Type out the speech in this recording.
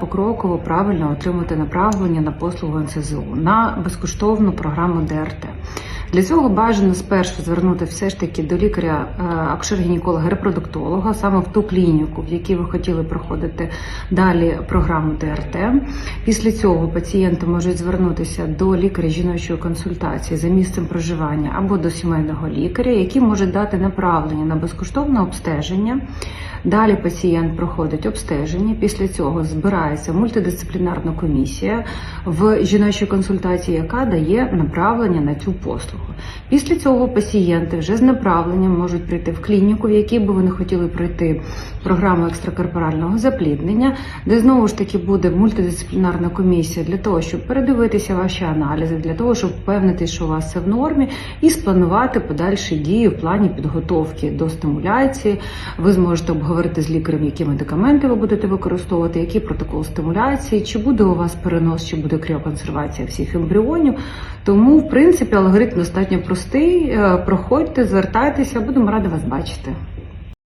покроково правильно отримати направлення на послугу НСЗУ на безкоштовну програму ДРТ. Для цього бажано спершу звернути все ж таки до лікаря е, акушер-гінеколога репродуктолога саме в ту клініку, в якій ви хотіли проходити далі програму ДРТ. Після цього пацієнти можуть звернутися до лікаря жіночої консультації за місцем проживання або до сімейного лікаря, який може дати направлення на безкоштовне обстеження. Далі пацієнт проходить обстеження. Після цього збирається мультидисциплінарна комісія в жіночій консультації, яка дає направлення на цю послугу. Після цього пацієнти вже з направленням можуть прийти в клініку, в якій би вони хотіли пройти програму екстракорпорального запліднення, де знову ж таки буде мультидисциплінарна комісія для того, щоб передивитися ваші аналізи, для того, щоб впевнитися, що у вас це в нормі, і спланувати подальші дії в плані підготовки до стимуляції. Ви зможете обговорити з лікарем, які медикаменти ви будете використовувати, який протокол стимуляції, чи буде у вас перенос, чи буде кріоконсервація всіх ембріонів. Тому, в принципі, алгоритм достатньо простий. Е, Проходьте, звертайтеся, будемо раді вас бачити.